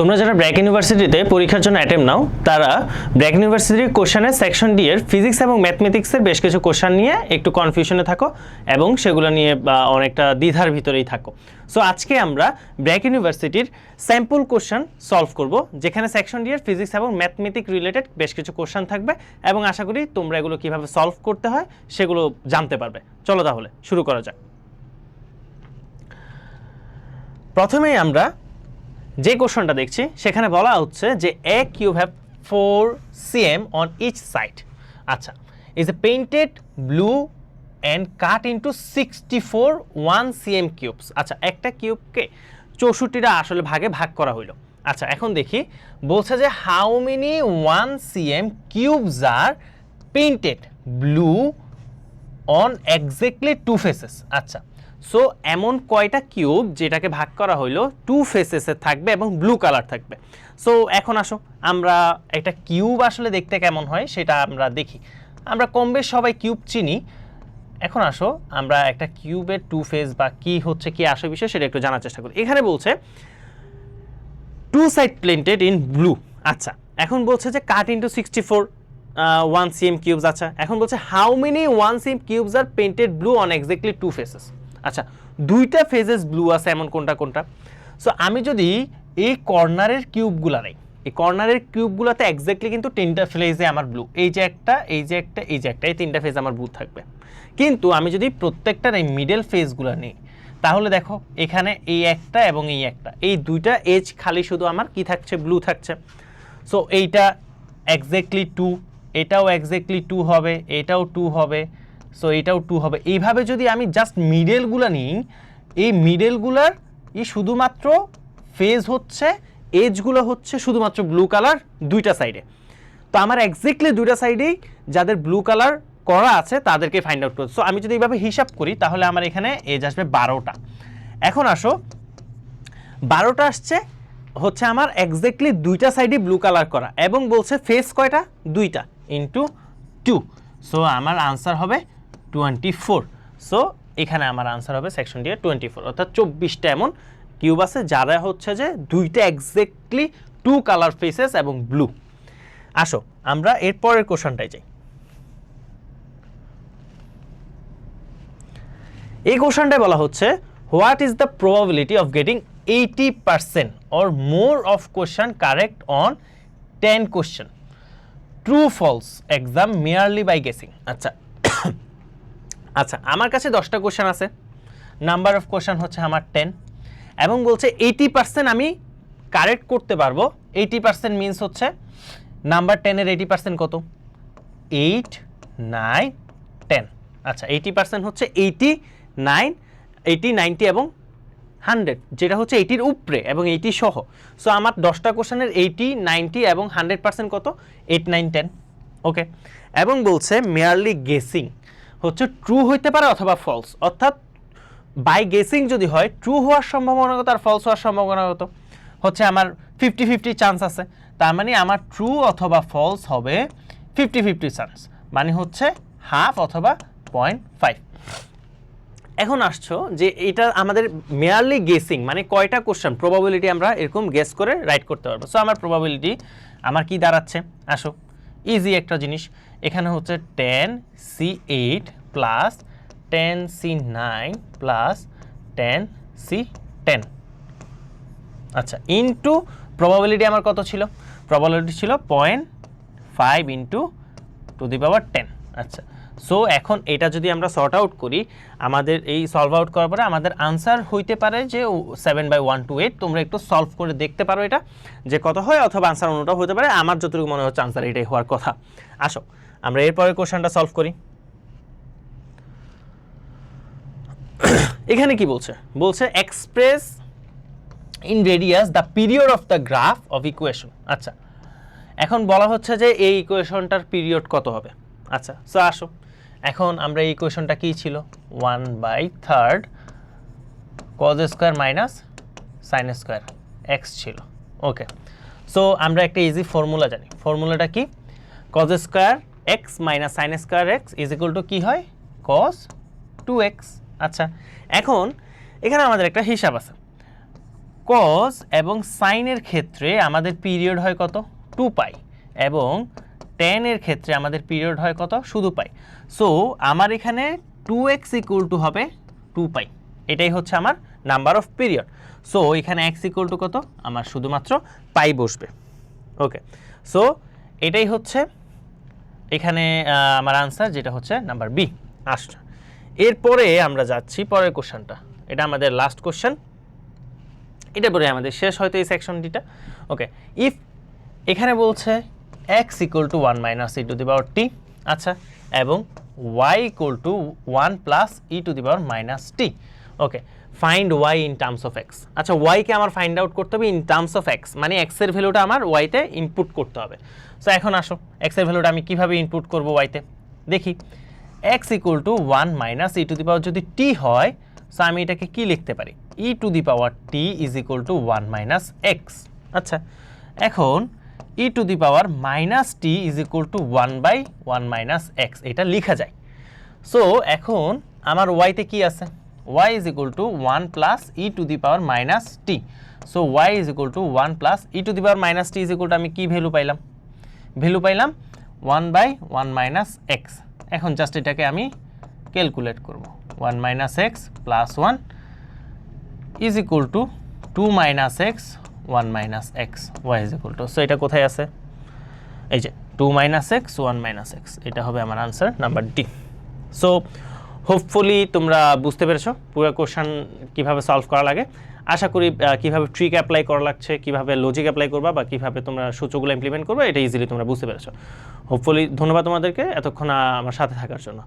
তোমরা যারা ব্র্যাক ইউনিভার্সিটিতে পরীক্ষার জন্য অ্যাটেম্প নাও, তারা ব্র্যাক ইউনিভার্সিটির কোশ্চেনের সেকশন ডি এর ফিজিক্স এবং ম্যাথমেটিক্সের বেশ কিছু কোশ্চেন নিয়ে একটু কনফিউশনে থাকো এবং সেগুলো নিয়ে অনেকটা দ্বিধার ভিতরেই থাকো। সো আজকে আমরা ব্র্যাক ইউনিভার্সিটির স্যাম্পল কোশ্চেন সলভ করব, যেখানে সেকশন ডি এর ফিজিক্স এবং ম্যাথমেটিক রিলেটেড বেশ কিছু কোশ্চেন থাকবে এবং আশা করি তোমরা এগুলো কীভাবে সলভ করতে হয় সেগুলো জানতে পারবে। চলো তাহলে, শুরু করা যাক। প্রথমেই আমরা যে কোশ্চেনটা দেখছি, সেখানে বলা হচ্ছে যে a cube have four cm on each side. আচ্ছা is a painted blue and cut into sixty four one cm cubes. আচ্ছা একটা কিউবকে চৌষট্টিটা আসলে ভাগে ভাগ করা হইল। আচ্ছা এখন দেখি, বলছে যে how many one cm cubes are painted blue on exactly two faces আচ্ছা সো এমন কয়টা কিউব যেটাকে ভাগ করা হইল? টু ফেসেসে থাকবে এবং ব্লু কালার থাকবে। সো এখন আসো, আমরা একটা কিউব আসলে দেখতে কেমন হয় সেটা আমরা দেখি। আমরা কম বেশ সবাই কিউব চিনি। এখন আসো, আমরা একটা কিউবের টু ফেস বা কি হচ্ছে, কি আসে বিষয় সেটা একটু জানার চেষ্টা করি। এখানে বলছে two side painted in blue আচ্ছা এখন বলছে যে cut into sixty four one cm cubes আচ্ছা এখন বলছে how many one cm cubes are painted blue on exactly two faces আচ্ছা দুইটা ফেজেস ব্লু আছে এমন কোনটা কোনটা? সো আমি যদি এই কর্নারের কিউবগুলা নেই, এই কর্নারের কিউবগুলোতে এক্স্যাক্টলি কিন্তু তিনটা ফেজে আমার ব্লু এই যে একটা, এই যে একটা, এই যে একটা, এই তিনটা ফেজ আমার ব্লু থাকবে। কিন্তু আমি যদি প্রত্যেকটার এই মিডল ফেজগুলো নিই, তাহলে দেখো, এখানে এই একটা এবং এই একটা, এই দুইটা এজ খালি শুধু আমার কি থাকছে? ব্লু থাকছে। সো এইটা এক্স্যাক্টলি টু এটাও এক্স্যাক্টলি টু হবে, এটাও টু হবে সো এটাও টু হবে। এইভাবে যদি আমি জাস্ট মিডেলগুলো নিই, এই মিডেলগুলার ই শুধুমাত্র ফেজ হচ্ছে এজগুলো হচ্ছে শুধুমাত্র ব্লু কালার দুইটা সাইডে তো আমার এক্স্যাক্টলি দুইটা সাইডেই যাদের ব্লু কালার করা আছে, তাদেরকে ফাইন্ড আউট করতে সো আমি যদি এইভাবে হিসাব করি, তাহলে আমার এখানে এজ আসবে বারোটা। এখন আসো, বারোটা আসছে, হচ্ছে আমার এক্স্যাক্টলি দুইটা সাইডে ব্লু কালার করা এবং বলছে ফেস কয়টা? দুইটা ইন্টু টু সো আমার আনসার হবে টোয়েন্টি ফোর। সো এখানে আমার আনসার হবে সেকশন ডি টোয়েন্টি ফোর। অর্থাৎ চব্বিশটা এমন কিউব আছে, যারা হচ্ছে যে দুইটা এক্স্যাক্টলি টু কালার ফেসেস এবং ব্লু আসো, আমরা এর পরের যাই। এই কোশ্চনটায় বলা হচ্ছে what is the probability of getting eighty percent or more of question correct on ten question true false exam merely by guessing আচ্ছা আচ্ছা আমার কাছে দশটা কোশ্চেন আছে। নাম্বার অফ কোশ্চেন হচ্ছে আমার টেন এবং বলছে এইটি পার্সেন্ট আমি কারেক্ট করতে পারব। এইটি পার্সেন্ট মিনস হচ্ছে নাম্বার টেনের এইটি পার্সেন্ট কত? এইট নাইন টেন আচ্ছা এইটি পার্সেন্ট হচ্ছে এইটি নাইন এইটি নাইনটি এবং হান্ড্রেড যেটা হচ্ছে এইটির উপরে এবং এইটি সহ। সো আমার দশটা কোশ্চেনের এইটি নাইনটি এবং হান্ড্রেড পার্সেন্ট কত? এইট নাইন টেন ওকে এবং বলছে মেয়ারলি গেসিং হচ্ছে ট্রু হইতে পারে অথবা ফলস অর্থাৎ বাই গেসিং যদি হয় ট্রু হওয়ার সম্ভাবনা কত আর ফলস হওয়ার সম্ভাবনা কত? হচ্ছে আমার ফিফটি ফিফটি চান্স আছে। তার মানে আমার ট্রু অথবা ফলস হবে ফিফটি ফিফটি চান্স মানে হচ্ছে হাফ অথবা পয়েন্ট ফাইভ এখন আসছো যে এটা আমাদের মেয়ারলি গেসিং মানে কয়টা কোশ্চেন প্রবাবিলিটি আমরা এরকম গেস করে রাইট করতে পারব। সো আমার প্রবাবিলিটি আমার কি দাঁড়াচ্ছে? আসো ইজি একটা জিনিস। এখানে হচ্ছে ten C eight plus ten C nine plus ten C ten আচ্ছা ইন্টু প্রবাবিলিটি আমার কত ছিল? প্রবাবিলিটি ছিল point five into to the power ten আচ্ছা সো এখন এটা যদি আমরা সর্ট আউট করি, আমাদের এই সলভ আউট করার পরে আমাদের আনসার হইতে পারে যে seven by one two eight তোমরা একটু সলভ করে দেখতে পারো এটা, যে কত হয় অথবা আনসার অন্যটাও হতে পারে। আমার যতটুকু মনে হচ্ছে আনসার এটাই হওয়ার কথা। আসো আমরা এরপরের কোশ্চেনটা সলভ করি। এখানে কি বলছে? বলছে express in radius the period of the graph of equation আচ্ছা এখন বলা হচ্ছে যে এই ইকুয়েশনটার পিরিয়ড কত হবে? আচ্ছা সো আসো। এখন আমরা এই ইকুয়েশনটা কী ছিল? One by third cos square minus sin square x ছিল। ওকে সো আমরা একটা ইজি ফর্মুলা জানি। ফর্মুলাটা কি? Cos square x minus sin square x is equal to কী হয়? কস টু এক্স আচ্ছা এখন এখানে আমাদের একটা হিসাব আছে। কজ এবং সাইনের ক্ষেত্রে আমাদের পিরিয়ড হয় কত? টু পাই এবং টেনের ক্ষেত্রে আমাদের পিরিয়ড হয় কত? শুধু পাই সো আমার এখানে টু এক্স ইকুয়াল টু হবে টু পাই এটাই হচ্ছে আমার নাম্বার অফ পিরিয়ড সো এখানে এক্স ইকুয়াল টু কত? আমার শুধুমাত্র পাই বসবে। ওকে সো এটাই হচ্ছে এখানে আমার আনসার যেটা হচ্ছে নাম্বার বি আসছে এরপরে আমরা যাচ্ছি পরের কোশ্চেনটা এটা আমাদের লাস্ট কোশ্চেন এটা পরে আমাদের শেষ হয়তো এই সেকশনটিটা ওকে ইফ এখানে বলছে x equal to one minus e to the power t আচ্ছা এবং y equal to one plus e to the power minus t okay find y in terms of x আচ্ছা ওয়াইকে আমার ফাইন্ড আউট করতে হবে in terms of x মানে এক্সের ভ্যালুটা আমার ওয়াইতে ইনপুট করতে হবে। সো এখন আসো এক্সের ভ্যালুটা আমি কীভাবে ইনপুট করব ওয়াইতে দেখি x equal to one minus e to the power যদি টি হয় সো আমি এটাকে কি লিখতে পারি? E to the power t is equal to one minus x আচ্ছা এখন e to the power minus t is equal to one by one minus x এটা লেখা যায়। সো এখন আমার ওয়াইতে কি আছে? Y is equal to one plus e to the power minus t so y is equal to one plus e to the power minus t is equal to আমি কি ভ্যালু পাইলাম? ভ্যালু পাইলাম one by one minus x এখন just এটাকে আমি calculate করব। One minus x plus one is equal to two minus x one minus x y is equal to so এটা কোথায় আছে? এই যে two minus x one minus x এটা হবে আমার answer number D so hopefully তোমরা বুঝতে পেরেছ পুরো কোশ্চান কীভাবে সলভ করা লাগে। আশা করি কীভাবে ট্রিক অ্যাপ্লাই করা লাগছে, কীভাবে লজিক অ্যাপ্লাই করবা বা কীভাবে তোমরা সূচকগুলো ইমপ্লিমেন্ট করবে, এটা ইজিলি তোমরা বুঝতে পেরেছ। হোপফুলি ধন্যবাদ তোমাদেরকে, এতক্ষণ আমার সাথে থাকার জন্য।